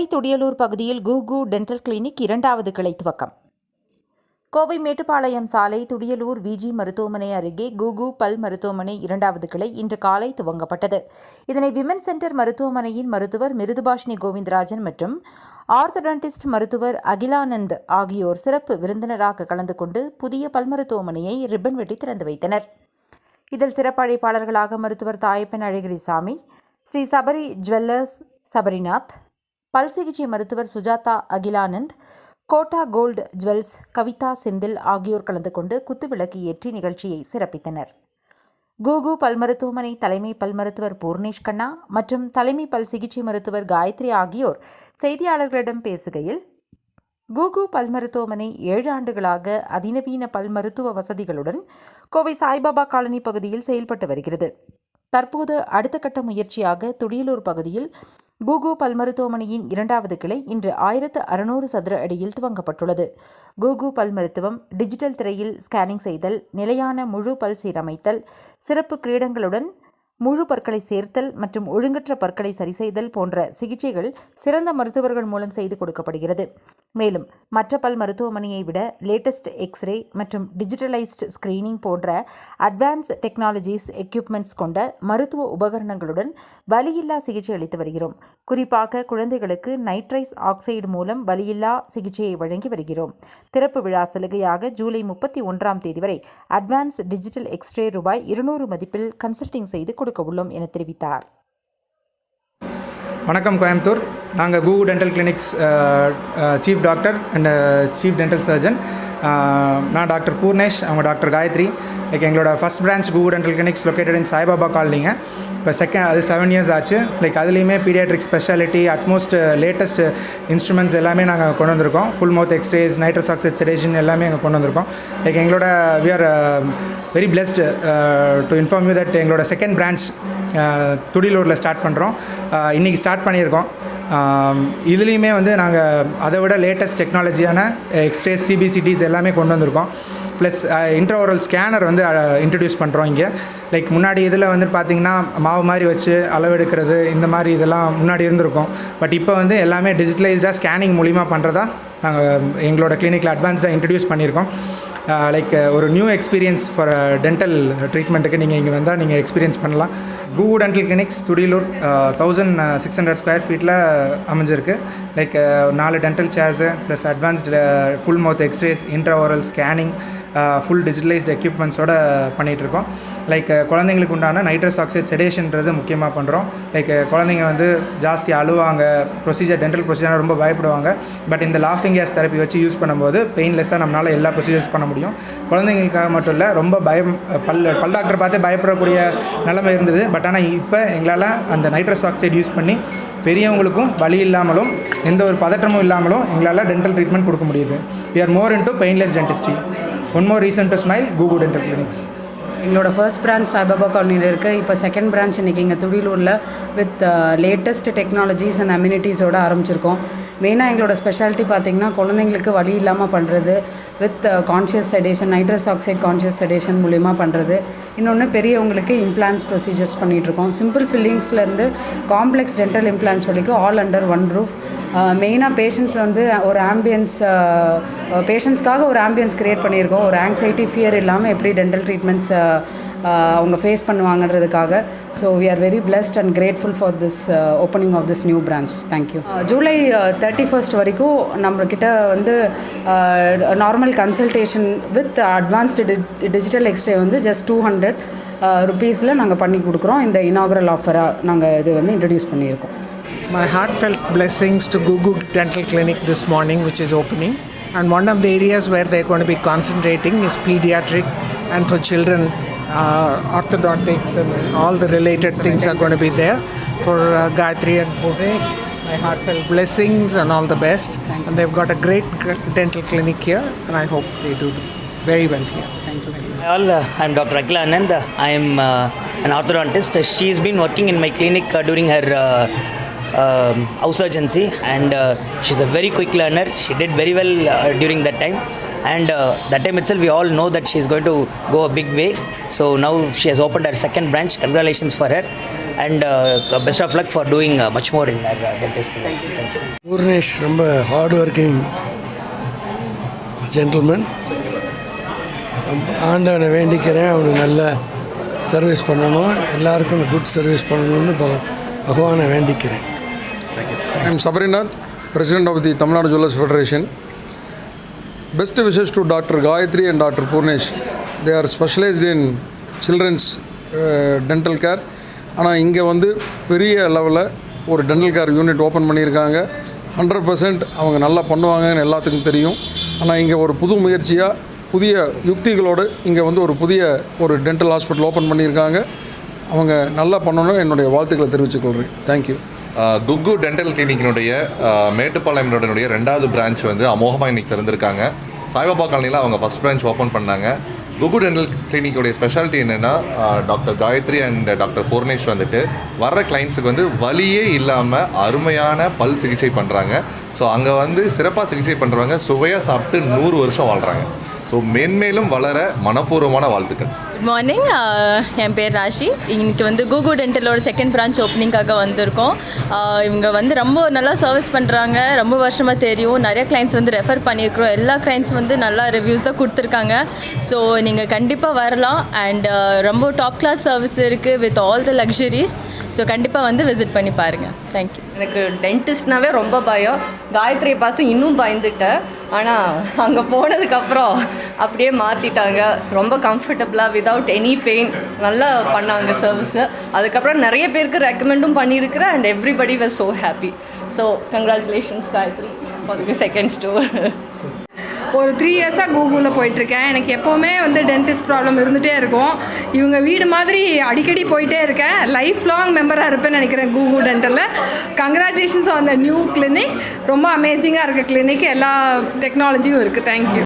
கோவை துடியலூர் பகுதியில் கூகு dental clinic இரண்டாவது கிளை துவக்கம். கோவை மேட்டுப்பாளையம் சாலை துடியலூர் விஜி மருத்துவமனை அருகே கூகு பல் மருத்துவமனை இரண்டாவது கிளை இன்று காலை துவங்கப்பட்டது. இதனை விமன் சென்டர் மருத்துவமனையின் மருத்துவர் மிருதுபாஷினி கோவிந்தராஜன் மற்றும் ஆர்த்தடன்டிஸ்ட் மருத்துவர் அகிலானந்த் ஆகியோர் சிறப்பு விருந்தினராக கலந்து கொண்டு புதிய பல் மருத்துவமனையை ரிப்பன் வெட்டி திறந்து வைத்தனர். இதில் சிறப்பு மருத்துவர் தாயப்பன் அழகிரிசாமி ஸ்ரீ சபரி ஜுவல்லர்ஸ் சபரிநாத் பல் சிகிச்சை மருத்துவர் சுஜாதா அகிலானந்த் கோட்டா கோல்டு ஜுவல்ஸ் கவிதா செந்தில் ஆகியோர் கலந்து கொண்டு குத்துவிளக்கு ஏற்றி நிகழ்ச்சியை சிறப்பித்தனர். கூகு பல் மருத்துவமனை தலைமை பல் மருத்துவர் பூர்ணேஷ் கண்ணா மற்றும் தலைமை பல் சிகிச்சை மருத்துவர் காயத்ரி ஆகியோர் செய்தியாளர்களிடம் பேசுகையில் கூகு பல் மருத்துவமனை ஏழு ஆண்டுகளாக அதிநவீன பல் மருத்துவ வசதிகளுடன் கோவை சாய்பாபா காலனி பகுதியில் செயல்பட்டு வருகிறது. தற்போது அடுத்த கட்ட முயற்சியாக துடியலூர் பகுதியில் கூகு பல் மருத்துவமனையின் இரண்டாவது கிளை இன்று ஆயிரத்து அறுநூறு சதுர அடியில் துவங்கப்பட்டுள்ளது. கூகு பல் மருத்துவம் டிஜிட்டல் திரையில் ஸ்கேனிங் செய்தல் நிலையான முழு பல் சீரமைத்தல் சிறப்பு கிரீடங்களுடன் முழு பற்களை சேர்த்தல் மற்றும் ஒழுங்கற்ற பற்களை சரிசெய்தல் போன்ற சிகிச்சைகள் சிறந்த மருத்துவர்கள் மூலம் செய்து கொடுக்கப்படுகிறது. மேலும் மற்ற பல் மருத்துவமனையை விட லேட்டஸ்ட் எக்ஸ்ரே மற்றும் டிஜிட்டலைஸ்டு ஸ்கிரீனிங் போன்ற அட்வான்ஸ் டெக்னாலஜிஸ் எக்யூப்மெண்ட்ஸ் கொண்ட மருத்துவ உபகரணங்களுடன் வலியில்லா சிகிச்சை அளித்து வருகிறோம். குறிப்பாக குழந்தைகளுக்கு நைட்ரைஸ் ஆக்சைடு மூலம் வலியில்லா சிகிச்சையை வழங்கி வருகிறோம். திறப்பு விழா சலுகையாக ஜூலை முப்பத்தி ஒன்றாம் தேதி வரை அட்வான்ஸ் டிஜிட்டல் எக்ஸ்ரே ரூபாய் இருநூறு மதிப்பில் கன்சல்டிங் செய்து கொடுக்க உள்ளோம் என தெரிவித்தார். வணக்கம் கோயம்புத்தூர். நாங்கள் Kuku dental clinics chief doctor and chief dental surgeon. நான் டாக்டர் பூர்ணேஷ் அவங்க டாக்டர் காயத்ரி. லைக் எங்களோட first branch Kuku dental clinics located in Saibaba காலனிங்க. இப்போ செகண்ட் அது செவன் இயர்ஸ் ஆச்சு. லைக் அதுலேயுமே paediatric speciality utmost latest instruments எல்லாமே நாங்கள் கொண்டு வந்திருக்கோம். Full mouth x-rays nitrous oxide sedation எல்லாமே நாங்கள் கொண்டு வந்திருக்கோம். லைக் எங்களோட we are very blessed to inform you that எங்களோட செகண்ட் பிரான்ச் uh, துடிலூரில் ஸ்டார்ட் பண்ணுறோம் uh, இன்றைக்கி ஸ்டார்ட் பண்ணியிருக்கோம். Um, இதுலேயுமே வந்து நாங்கள் அதை விட லேட்டஸ்ட் டெக்னாலஜியான எக்ஸ்ரேஸ் சிபிசிடிஸ் எல்லாமே கொண்டு வந்திருக்கோம். ப்ளஸ் இன்ட்ரோவரல் ஸ்கேனர் வந்து uh, இன்ட்ரடியூஸ் பண்ணுறோம் இங்கே. லைக் முன்னாடி இதில் வந்து பார்த்திங்கன்னா மாவு மாதிரி வச்சு அளவெடுக்கிறது இந்த மாதிரி இதெல்லாம் முன்னாடி இருந்திருக்கும். பட் இப்போ வந்து எல்லாமே டிஜிட்டலைஸ்டாக ஸ்கேனிங் மூலிமா பண்ணுறதா நாங்கள் எங்களோட கிளினிக்கில் அட்வான்ஸ்டாக இன்ட்ரடியூஸ் பண்ணியிருக்கோம். லைக் ஒரு நியூ எக்ஸ்பீரியன்ஸ் ஃபார் டென்டல் ட்ரீட்மெண்ட்டுக்கு நீங்கள் இங்கே வந்தால் நீங்கள் எக்ஸ்பீரியன்ஸ் பண்ணலாம். Kuku dental clinics Thudiyalur thousand six hundred square ஃபீட்டில் அமைஞ்சிருக்கு. லைக் நாலு dental chairs plus advanced full mouth x-rays intraoral scanning full digitalised எக்யூப்மெண்ட்ஸோடு பண்ணிகிட்ருக்கோம் லைக் uh, குழந்தைங்களுக்கு உண்டான நைட்ரஸ் ஆக்சைட் செடேஷன்றது முக்கியமாக பண்ணுறோம் லைக் uh, குழந்தைங்க வந்து ஜாஸ்தி அழுவாங்க ப்ரொசீஜர் டென்டல் ப்ரொசீஜர் ரொம்ப பயப்படுவாங்க. பட் இந்த லாஃபிங் கேஸ் தெரப்பி வச்சு யூஸ் பண்ணும்போது பெயின்லெஸ்ஸாக நம்மளால் எல்லா ப்ரொசீஜர்ஸ் பண்ண முடியும். குழந்தைங்களுக்காக மட்டும் இல்லை ரொம்ப பயம் பல் பல் டாக்டர் பார்த்து பயப்படக்கூடிய நிலைமை இருந்தது. பட் ஆனால் இப்போ எங்களால் அந்த நைட்ரஸ் ஆக்சைடு யூஸ் பண்ணி பெரியவங்களுக்கும் வலி இல்லாமலும் எந்த ஒரு பதற்றமும் இல்லாமலும் எங்களால் டென்டல் ட்ரீட்மெண்ட் கொடுக்க முடியுது. We are more into painless dentistry one more reason to smile Kugu dental clinics எங்களோட ஃபர்ஸ்ட் பிரான்ச் சாய்பாபா காலனியில் இருக்குது இப்போ செகண்ட் பிரான்ச் இன்றைக்கி இங்கே துடிலூரில் வித் லேட்டஸ்ட் டெக்னாலஜிஸ் அண்ட் அம்யூனிட்டிஸோடு ஆரம்பிச்சிருக்கோம். மெயினாக எங்களோட ஸ்பெஷாலிட்டி பார்த்திங்கன்னா குழந்தைங்களுக்கு வழி இல்லாமல் பண்ணுறது with conscious sedation nitrous oxide conscious sedation மூலிமா பண்ணுறது இன்னொன்று பெரியவங்களுக்கு இம்ப்ளான்ஸ் ப்ரொசீஜர்ஸ் பண்ணிகிட்ருக்கோம் சிம்பிள் ஃபில்லிங்ஸ்லேருந்து காம்ப்ளெக்ஸ் டென்டல் இம்ப்ளான்ஸ் வரைக்கும் ஆல் அண்டர் ஒன் ரூஃப் மெயினாக பேஷண்ட்ஸ் வந்து ஒரு ஆம்பியன்ஸ் பேஷண்ட்ஸ்க்காக uh, uh, ஒரு ஆம்பியன்ஸ் க்ரியேட் பண்ணியிருக்கோம். ஒரு ஆங்ஸைட்டி ஃபியர் இல்லாமல் எப்படி டென்டல் ட்ரீட்மெண்ட்ஸ் அவங்க face பண்ணுவாங்கன்றதுக்காக. So we are very blessed and grateful for this opening of this new branch thank you July thirty first வரைக்கும் நம்மக்கிட்ட வந்து normal consultation with advanced dig digital x-ray வந்து just two hundred ருபீஸில் நாங்கள் பண்ணி கொடுக்குறோம். இந்த இனாகரல் ஆஃபராக நாங்கள் இது வந்து இன்ட்ரடியூஸ் பண்ணியிருக்கோம். My heartfelt blessings to Gugu Dental Clinic this morning, which is opening. And one of the areas where they're going to be concentrating is pediatric and for children, uh, orthodontics and all the related things are going to be there. For uh, Gayatri and Bhuvesh, my heartfelt blessings and all the best. And they've got a great dental clinic here, and I hope they do very well here. Thank you so much. All, uh, I'm Dr. Akhil Anand. I am uh, an orthodontist. She's been working in my clinic uh, during her uh, um, house urgency and uh, she's a very quick learner. She did very well uh, during that time. And uh, that time itself, we all know that she's going to go a big way. So now she has opened her second branch. Congratulations for her. And uh, best of luck for doing uh, much more in her uh, dentist clinic. Thank you. Purnesh ரொம்ப hard working gentleman ஆண்டவனை வேண்டிக்கிறேன் அவனுக்கு நல்ல service பண்ணணும் எல்லாருக்கும் good service பண்ணணும்னு பக- பகவானை வேண்டிக்கிறேன் I am Sabarinath, President of the Tamil Nadu Jewelers Federation. Best wishes to Dr. Gayatri and Dr. Purnesh. They are specialized in children's uh, dental care. ஆனால் இங்கே வந்து பெரிய லெவலில் ஒரு டென்டல் கேர் யூனிட் ஓப்பன் பண்ணியிருக்காங்க ஹண்ட்ரட் பர்சன்ட் அவங்க நல்லா பண்ணுவாங்கன்னு எல்லாத்துக்கும் தெரியும் ஆனால் இங்கே ஒரு புது முயற்சியாக புதிய யுக்திகளோடு இங்கே வந்து ஒரு புதிய ஒரு டென்டல் ஹாஸ்பிட்டல் ஓப்பன் பண்ணியிருக்காங்க அவங்க நல்லா பண்ணணும்னு என்னுடைய வாழ்த்துக்களை தெரிவித்துக்கொள்கிறேன் தேங்க்யூ குக்கு டென்டல் கிளினிக்கினுடைய மேட்டுப்பாளையம்னுடைய ரெண்டாவது பிரான்ச் வந்து அமோகமாக இன்னைக்கு திறந்திருக்காங்க. சாய்பாபா காலனியில் அவங்க ஃபஸ்ட் பிரான்ச் ஓப்பன் பண்ணாங்க. குகு டென்டல் கிளினிக்கோடைய ஸ்பெஷாலிட்டி என்னென்னா doctor Gayathri and doctor Poornesh வந்துட்டு வர்ற கிளைண்ட்ஸுக்கு வந்து வலியே இல்லாமல் அருமையான பல் சிகிச்சை பண்ணுறாங்க ஸோ அங்கே வந்து சிறப்பாக சிகிச்சை பண்ணுறவங்க சுவையாக சாப்பிட்டு நூறு வருஷம் வாழ்கிறாங்க ஸோ மென்மேலும் வளர மனப்பூர்வமான வாழ்த்துக்கள். குட் மார்னிங் uh, என் பேர் ராஷி. இன்னைக்கு வந்து கூகு டென்டலோட செகண்ட் பிரான்ச் ஓப்பனிங்காக வந்திருக்கோம். Uh, இவங்க வந்து ரொம்ப நல்லா சர்வீஸ் பண்ணுறாங்க ரொம்ப வருஷமாக தெரியும். நிறைய கிளைண்ட்ஸ் வந்து ரெஃபர் பண்ணியிருக்கிறோம். எல்லா கிளைண்ட்ஸ் வந்து நல்லா ரிவ்யூஸ் தான் கொடுத்துருக்காங்க. ஸோ நீங்கள் கண்டிப்பாக வரலாம். அண்ட் uh, ரொம்ப டாப் கிளாஸ் சர்வீஸ் இருக்குது with all the luxuries so கண்டிப்பாக வந்து விசிட் பண்ணி பாருங்கள் தேங்க்யூ எனக்கு டென்டிஸ்ட்னாவே ரொம்ப பயம். காயத்ரியை பார்த்து இன்னும் பயந்துட்டேன். ஆனால் அங்கே போனதுக்கப்புறம் அப்படியே மாற்றிட்டாங்க ரொம்ப கம்ஃபர்டபுளாக விதவுட் எனி பெயின் நல்லா பண்ணாங்க சர்வீஸு அதுக்கப்புறம் நிறைய பேருக்கு ரெக்கமெண்டும் பண்ணியிருக்கிறேன். And everybody was so happy so congratulations Gayathri for the second store ஒரு த்ரீ இயர்ஸாக கூகுளில் போயிட்டுருக்கேன். எனக்கு எப்போவுமே வந்து டென்டிஸ்ட் ப்ராப்ளம் இருந்துகிட்டே இருக்கும். இவங்க வீடு மாதிரி அடிக்கடி போயிட்டே இருக்கேன். லைஃப் லாங் மெம்பராக இருப்பேன்னு நினைக்கிறேன் கூகுள் டென்டலில் கங்க்ராச்சுலேஷன்ஸ் அந்த நியூ கிளினிக் ரொம்ப அமேசிங்காக இருக்க கிளினிக் எல்லா டெக்னாலஜியும் இருக்குது தேங்க்யூ